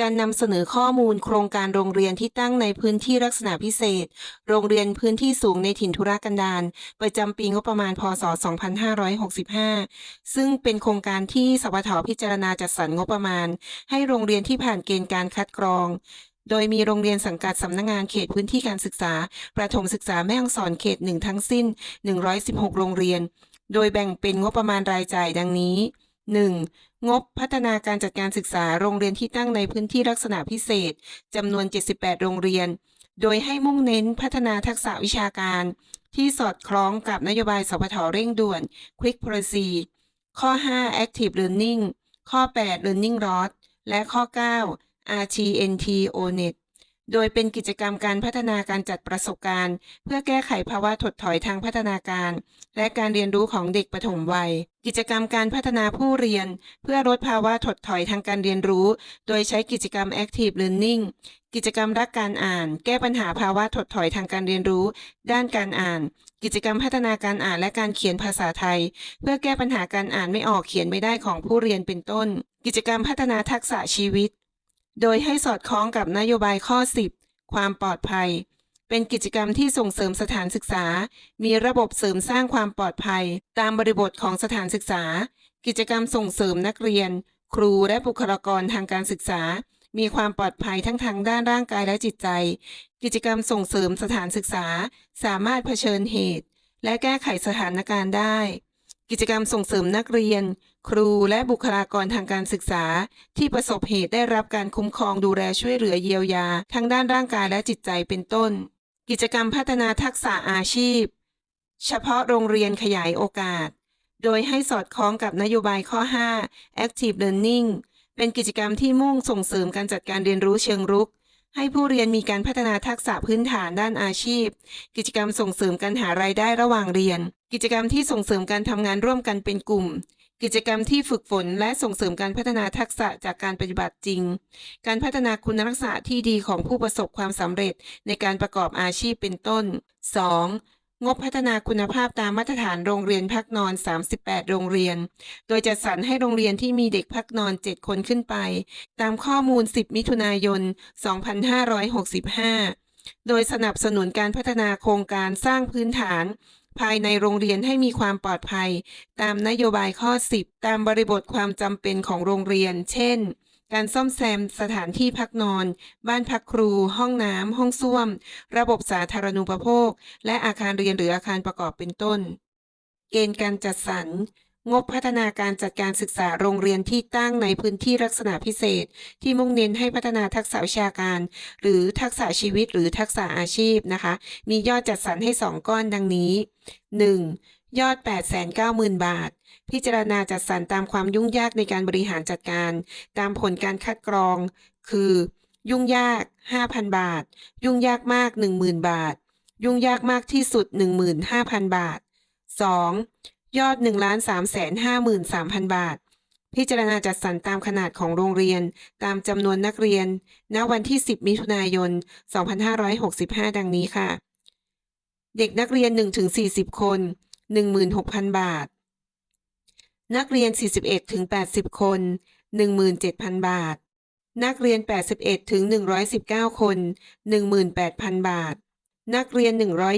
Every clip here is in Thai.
การนำเสนอข้อมูลโครงการโรงเรียนที่ตั้งในพื้นที่ลักษณะพิเศษ โรงเรียนพื้นที่สูงในถิ่นทุรกันดารประจำปีงบประมาณ พศ 2565 ซึ่งเป็นโครงการที่สปทพิจารณาจัดสรรงบประมาณ ให้โรงเรียนที่ผ่านเกณฑ์การคัดกรอง โดยมีโรงเรียนสังกัดสำนักงานเขตพื้นที่การศึกษา ประถมศึกษาแม่ฮ่องสอนเขตหนึ่งทั้งสิ้น 116 โรงเรียน โดยแบ่งเป็นงบประมาณรายจ่ายดังนี้ 1. งบพัฒนาการจัดการศึกษาโรงเรียนที่ตั้งในพื้นที่ลักษณะพิเศษจำนวน 78 โรงเรียน โดยให้มุ่งเน้นพัฒนาทักษะวิชาการ ที่สอดคล้องกับนโยบายสพทเร่งด่วน Quick Policy ข้อ 5 Active Learning ข้อ 8 Learning Loss และข้อ 9 RTNT ONET โดยเป็นกิจกรรมการพัฒนาการจัดประสบการณ์ เพื่อแก้ไขภาวะถดถอยทางพัฒนาการ และการเรียนรู้ของเด็กปฐมวัย กิจกรรมการพัฒนาผู้เรียน เพื่อลดภาวะถดถอยทางการเรียนรู้ โดยใช้กิจกรรม Active Learning กิจกรรมรักการอ่าน แก้ปัญหาภาวะถดถอยทางการเรียนรู้ ด้านการอ่าน กิจกรรมพัฒนาการอ่านและการเขียนภาษาไทย เพื่อแก้ปัญหาการอ่านไม่ออกเขียนไม่ได้ของผู้เรียนเป็นต้น กิจกรรมพัฒนาทักษะชีวิต โดยให้สอดคล้องกับนโยบายข้อ 10 ความปลอดภัย เป็นกิจกรรมที่ส่งเสริมสถานศึกษา มีระบบเสริมสร้างความปลอดภัย ตามบริบทของสถานศึกษา กิจกรรมส่งเสริมนักเรียน ครูและบุคลากรทางการศึกษา มีความปลอดภัยทั้งทางด้านร่างกายและจิตใจ กิจกรรมส่งเสริมสถานศึกษา สามารถเผชิญเหตุ และแก้ไขสถานการณ์ได้ กิจกรรมส่งเสริมนักเรียน ครูและบุคลากรทางการศึกษา ที่ประสบเหตุได้รับการคุ้มครองดูแลช่วยเหลือเยียวยา ทั้งด้านร่างกายและจิตใจเป็นต้น กิจกรรมพัฒนาทักษะอาชีพ เฉพาะโรงเรียนขยายโอกาส โดยให้สอดคล้องกับนโยบายข้อ 5 Active Learning เป็นกิจกรรมที่มุ่งส่งเสริมการจัดการเรียนรู้เชิงรุก ให้ผู้เรียนมีการพัฒนาทักษะพื้นฐานด้านอาชีพ กิจกรรมส่งเสริมการหารายได้ระหว่างเรียน กิจกรรมที่ส่งเสริมการทำงานร่วมกันเป็นกลุ่ม กิจกรรมที่ฝึกฝนและส่งเสริมการพัฒนาทักษะจากการปฏิบัติจริง การพัฒนาคุณลักษณะที่ดีของผู้ประสบความสำเร็จในการประกอบอาชีพเป็นต้น 2. งบพัฒนาคุณภาพตามมาตรฐานโรงเรียนพักนอน 38 โรงเรียน โดยจัดสรรให้โรงเรียนที่มีเด็กพักนอน 7 คนขึ้นไป ตามข้อมูล 10 มิถุนายน 2565 โดยสนับสนุนการพัฒนาโครงการสร้างพื้นฐาน ภายในโรงเรียนให้มีความปลอดภัย ตามนโยบายข้อ 10 ตามบริบทความจำเป็นของโรงเรียน เช่น การซ่อมแซมสถานที่พักนอน บ้านพักครู ห้องน้ำห้องส้วม ระบบสาธารณูปโภค และอาคารเรียนหรืออาคารประกอบเป็นต้น เกณฑ์การจัดสรร งบพัฒนาการจัดการศึกษาโรงเรียนที่ตั้งในพื้นที่ลักษณะพิเศษ ที่มุ่งเน้นให้พัฒนาทักษะวิชาการ หรือทักษะชีวิตหรือทักษะอาชีพนะคะ มียอดจัดสรรให้ 2 ก้อนดังนี้ 1. ยอด 890,000 บาท พิจารณาจัดสรรตามความยุ่งยากในการบริหารจัดการ ตามผลการคัดกรอง คือ ยุ่งยาก 5,000 บาท ยุ่งยากมาก 10,000 บาท ยุ่งยากมากที่สุด 15,000 บาท 2. ยอด 1 3 5 3 0 0 0 บาท พิจารณาจัดสรรตามขนาดของโรงเรียน ตามจำนวนนักเรียน ณ วันที่ 10 มิถุนายน 2565 ดังนี้ค่ะ เด็กนักเรียน 1-40 คน 16,000 บาท นักเรียน 41-80 คน 17,000 บาท นักเรียน 81-119 คน 18,000 บาท นักเรียน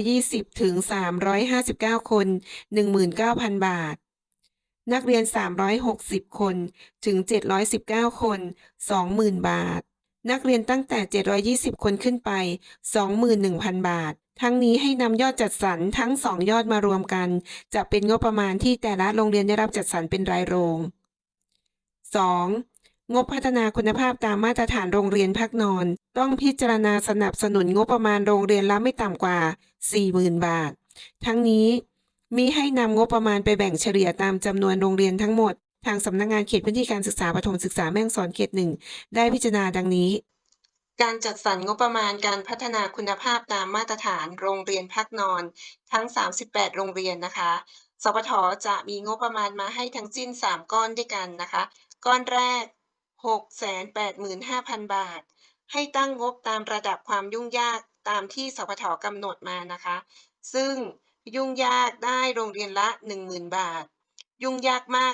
120 ถึง 359 คน 19,000 บาท นักเรียน 360 คน ถึง 719 คน 20,000 บาท นักเรียนตั้งแต่ 720 คนขึ้นไป 21,000 บาท ทั้งนี้ให้นำยอดจัดสรรทั้ง 2 ยอดมารวมกัน จะเป็นงบประมาณที่แต่ละโรงเรียนได้รับจัดสรรเป็นรายโรง 2. งบพัฒนาคุณภาพตามมาตรฐานโรงเรียนพักนอน ต้องพิจารณาสนับสนุนงบประมาณโรงเรียนละไม่ต่ำกว่า 40,000 บาท ทั้งนี้มีให้นำงบประมาณไปแบ่งเฉลี่ยตามจำนวนโรงเรียนทั้งหมด ทางสำนักงานเขตพื้นที่การศึกษาประถมศึกษาแม่งสอนเขตหนึ่งได้พิจารณาดังนี้ การจัดสรรงบประมาณการพัฒนาคุณภาพตามมาตรฐานโรงเรียนพักนอน ทั้ง 38 โรงเรียนนะคะ สปทจะมีงบประมาณมาให้ทั้งสิ้น 3 ก้อนด้วยกันนะคะ ก้อนแรก 685,000 บาท ให้ตั้งงบตามระดับความยุ่งยากตามที่สปทกำหนดมานะคะ ซึ่งยุ่งยากได้โรงเรียนละ 10,000 บาท ยุ่งยากมาก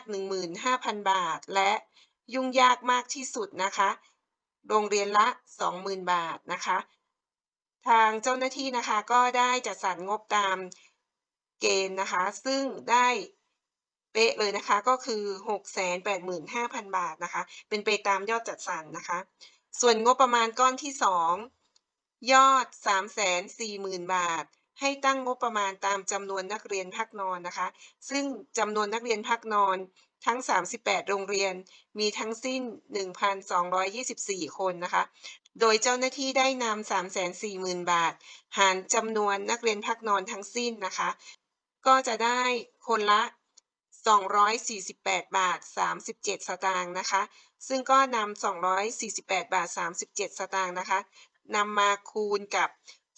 15,000 บาท และยุ่งยากมากที่สุดนะคะ โรงเรียนละ 20,000 บาทนะคะ ทางเจ้าหน้าที่นะคะก็ได้จัดสรรงบตามเกณฑ์นะคะ ซึ่งได้ เป๊ะเลยนะคะก็คือ 685,000 บาทนะคะ เป็นไปตามยอดจัดสรรนะคะ ส่วนงบประมาณก้อนที่ 2 ยอด 340,000 บาท ให้ตั้งงบประมาณตามจำนวนนักเรียนพักนอนนะคะ ซึ่งจำนวนนักเรียนพักนอนทั้ง 38 โรงเรียน มีทั้งสิ้น 1,224 คนนะคะ โดยเจ้าหน้าที่ได้นำ340,000 บาท หารจำนวนนักเรียนพักนอนทั้งสิ้นนะคะ ก็จะได้คนละ 248 บาท 37 สตางค์นะคะ ซึ่งก็นำ248 บาท 37 สตางค์นะคะนำมาคูณกับ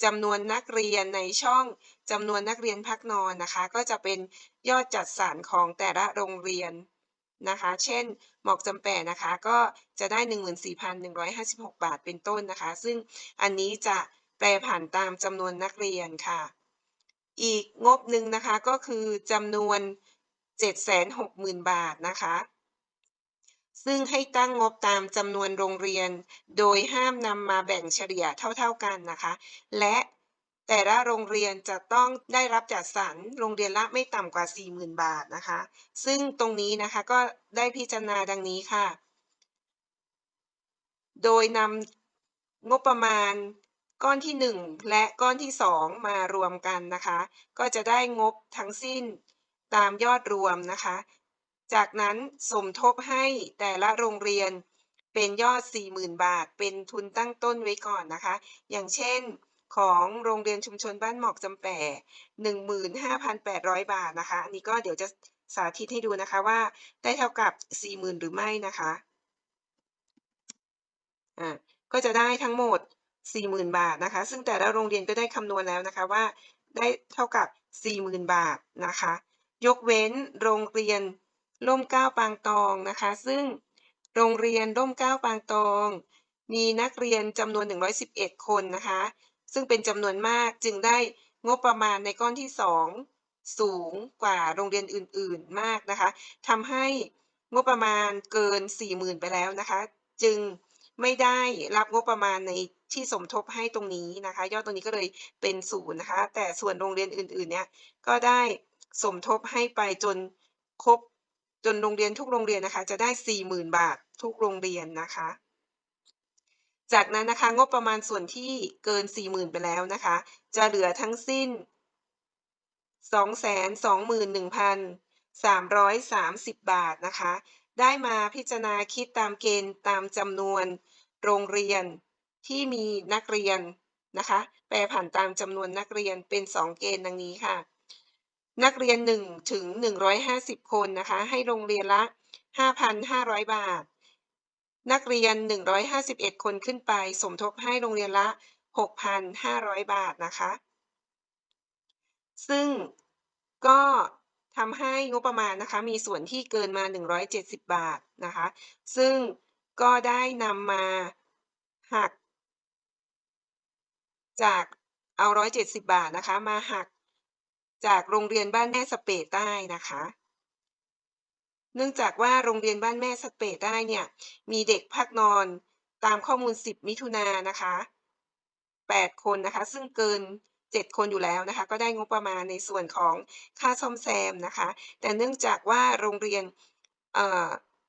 จำนวนนักเรียนในช่องจำนวนนักเรียนพักนอนนะคะ ก็จะเป็นยอดจัดสรรของแต่ละโรงเรียนนะคะ เช่น หมอกจำแปะนะคะ ก็จะได้ 14,156 บาทเป็นต้นนะคะ ซึ่งอันนี้จะแปรผันตามจำนวนนักเรียนค่ะ อีกงบหนึ่งนะคะก็คือจำนวน 760,000 บาทนะคะ ซึ่งให้ตั้งงบตามจำนวนโรงเรียน โดยห้ามนำมาแบ่งเฉลี่ยเท่า ๆกันนะคะ และแต่ละโรงเรียนจะต้องได้รับจัดสรรโรงเรียนละไม่ต่ำกว่า 40,000 บาทนะคะ ซึ่งตรงนี้นะคะก็ได้พิจารณาดังนี้ค่ะ โดยนำงบประมาณก้อนที่ 1 และก้อนที่ 2 มารวมกันนะคะ ก็จะได้งบทั้งสิ้น ตามยอดรวมนะคะ จากนั้นสมทบให้แต่ละโรงเรียนเป็นยอด 40,000 บาท เป็นทุนตั้งต้นไว้ก่อนนะคะ อย่างเช่นของโรงเรียนชุมชนบ้านหมอกจำแปะ15,800 บาทนะคะ อันนี้ก็เดี๋ยวจะสาธิตให้ดูนะคะว่าได้เท่ากับ 40,000 หรือไม่นะคะ อ่า ก็จะได้ทั้งหมด 40,000 บาทนะคะ ซึ่งแต่ละโรงเรียนก็ได้คำนวณแล้วนะคะว่าได้เท่ากับ 40,000 บาทนะคะ ยกเว้นโรงเรียนร่มเก้าปางตองนะคะ ซึ่งโรงเรียนร่มเก้าปางตอง มีนักเรียนจำนวน 111 คนนะคะ ซึ่งเป็นจำนวนมากจึงได้งบประมาณในก้อนที่ 2 สูงกว่าโรงเรียนอื่นๆมากนะคะทำให้งบประมาณเกิน 40,000 ไปแล้วนะคะ จึงไม่ได้รับงบประมาณในที่สมทบให้ตรงนี้นะคะ ยอดตรงนี้ก็เลยเป็นศูนย์นะคะ แต่ส่วนโรงเรียนอื่นๆ เนี่ยก็ได้ สมทบให้ไปจนครบจนโรงเรียนทุกโรงเรียนนะคะ จะได้ 40,000 บาททุกโรงเรียนนะคะ จากนั้นนะคะงบประมาณส่วนที่เกิน 40,000 ไปแล้วนะคะ จะเหลือทั้งสิ้น 221,330 บาทนะคะ ได้มาพิจารณาคิดตามเกณฑ์ตามจำนวนโรงเรียนที่มีนักเรียนนะคะ แปรผันตามจำนวนนักเรียนเป็น 2 เกณฑ์ดังนี้ค่ะ นักเรียน 1 ถึง 150 คนนะคะ ให้โรงเรียนละ 5,500 บาท นักเรียน 151 คนขึ้นไป สมทบให้โรงเรียนละ 6,500 บาทนะคะ ซึ่งก็ทำให้งบประมาณนะคะ มีส่วนที่เกินมา 170 บาทนะคะ ซึ่งก็ได้นำมาหัก จากเอา 170 บาทนะคะ มาหัก จากโรงเรียนบ้านแม่สเปะใต้นะคะ เนื่องจากว่าโรงเรียนบ้านแม่สเปะใต้เนี่ย มีเด็กพักนอนตามข้อมูล 10 มิถุนายนะคะ 8 คนนะคะ ซึ่งเกิน 7 คนอยู่แล้วนะคะ ก็ได้งบประมาณในส่วนของค่าซ่อมแซมนะคะ แต่เนื่องจากว่าโรงเรียนเ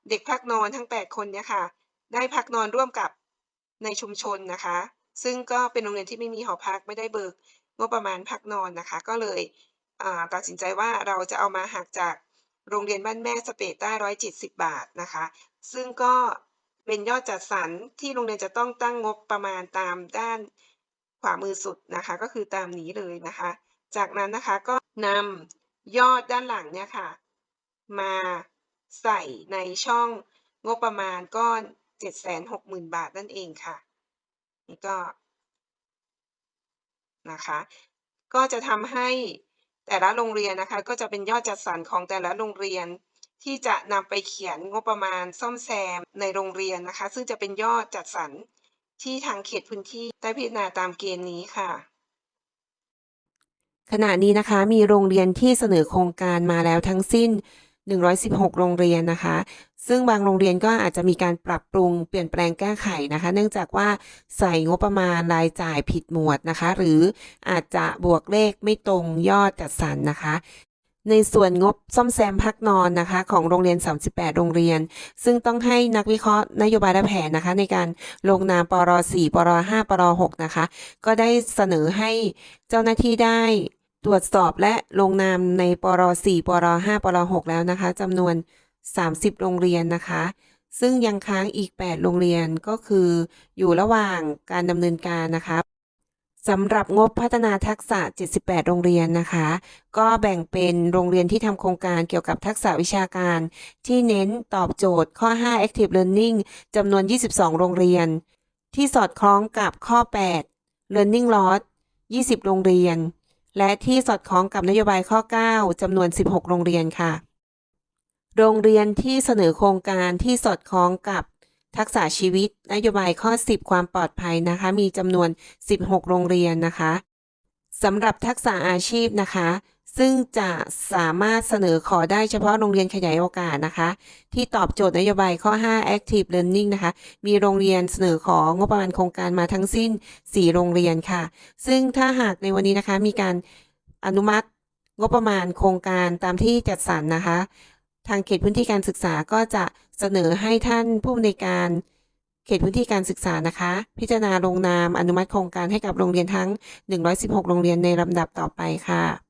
เด็กพักนอนทั้ง 8 คนเนี่ยค่ะ ได้พักนอนร่วมกับในชุมชนนะคะ ซึ่งก็เป็นโรงเรียนที่ไม่มีหอพักไม่ได้เบิกงบประมาณพักนอนนะคะ ก็เลย ตัดสินใจว่าเราจะเอามาหักจากโรงเรียนบ้านแม่สเปะใต้170บาทนะคะ ซึ่งก็เป็นยอดจัดสรรที่โรงเรียนจะต้องตั้งงบประมาณตามด้านขวามือสุดนะคะ ก็คือตามนี้เลยนะคะ จากนั้นนะคะก็นำยอดด้านหลังเนี่ยค่ะ มาใส่ในช่องงบประมาณก้อน760,000บาทนั่นเองค่ะ นี่ก็นะคะ ก็จะทำให้ แต่ละโรงเรียนนะคะ ก็จะเป็นยอดจัดสรรของแต่ละโรงเรียน ที่จะนำไปเขียนงบประมาณซ่อมแซมในโรงเรียนนะคะ ซึ่งจะเป็นยอดจัดสรรที่ทางเขตพื้นที่ได้พิจารณาตามเกณฑ์นี้ค่ะ ขณะนี้นะคะมีโรงเรียนที่เสนอโครงการมาแล้วทั้งสิ้น 116 โรงเรียนนะคะ ซึ่งบางโรงเรียนก็อาจจะมีการปรับปรุงเปลี่ยนแปลงแก้ไขนะคะ เนื่องจากว่าใส่งบประมาณรายจ่ายผิดหมวดนะคะ หรืออาจจะบวกเลขไม่ตรงยอดจัดสรรนะคะในส่วนงบซ่อมแซมพักนอนนะคะ ของโรงเรียน 38 โรงเรียน ซึ่งต้องให้นักวิเคราะห์นโยบายและแผนนะคะ ในการลงนามปร4ปร5ปร6นะคะ ก็ได้เสนอให้เจ้าหน้าที่ได้ ตรวจสอบและลงนามในปร4ปร5ปร6แล้วนะคะจำนวน 30 โรงเรียนนะคะ ซึ่งยังค้างอีก 8 โรงเรียนก็คืออยู่ระหว่างการดำเนินการนะคะสำหรับงบพัฒนาทักษะ 78 โรงเรียนนะคะ ก็แบ่งเป็นโรงเรียนที่ทำโครงการเกี่ยวกับทักษะวิชาการ ที่เน้นตอบโจทย์ข้อ 5 Active Learning จำนวน 22 โรงเรียน ที่สอดคล้องกับข้อ 8 Learning Loss 20 โรงเรียน และที่สอดคล้องกับนโยบายข้อ 9 จำนวน 16 โรงเรียนค่ะ โรงเรียนที่เสนอโครงการที่สอดคล้องกับทักษะชีวิต นโยบายข้อ 10 ความปลอดภัยนะคะ มีจำนวน 16 โรงเรียนนะคะสำหรับทักษะอาชีพนะคะ ซึ่งจะสามารถเสนอขอได้เฉพาะโรงเรียนขยายโอกาสนะคะ ที่ตอบโจทย์นโยบายข้อ 5 Active Learning นะคะ มีโรงเรียนเสนอของบประมาณโครงการมาทั้งสิ้น 4 โรงเรียนค่ะ ซึ่งถ้าหากในวันนี้นะคะมีการอนุมัติงบประมาณโครงการตามที่จัดสรรนะคะ ทางเขตพื้นที่การศึกษาก็จะเสนอให้ท่านผู้อำนการเขตพื้นที่การศึกษานะคะ พิจารณาลงนามอนุมัติโครงการให้กับโรงเรียนทั้ง 116 โรงเรียนในลำดับต่อไปค่ะ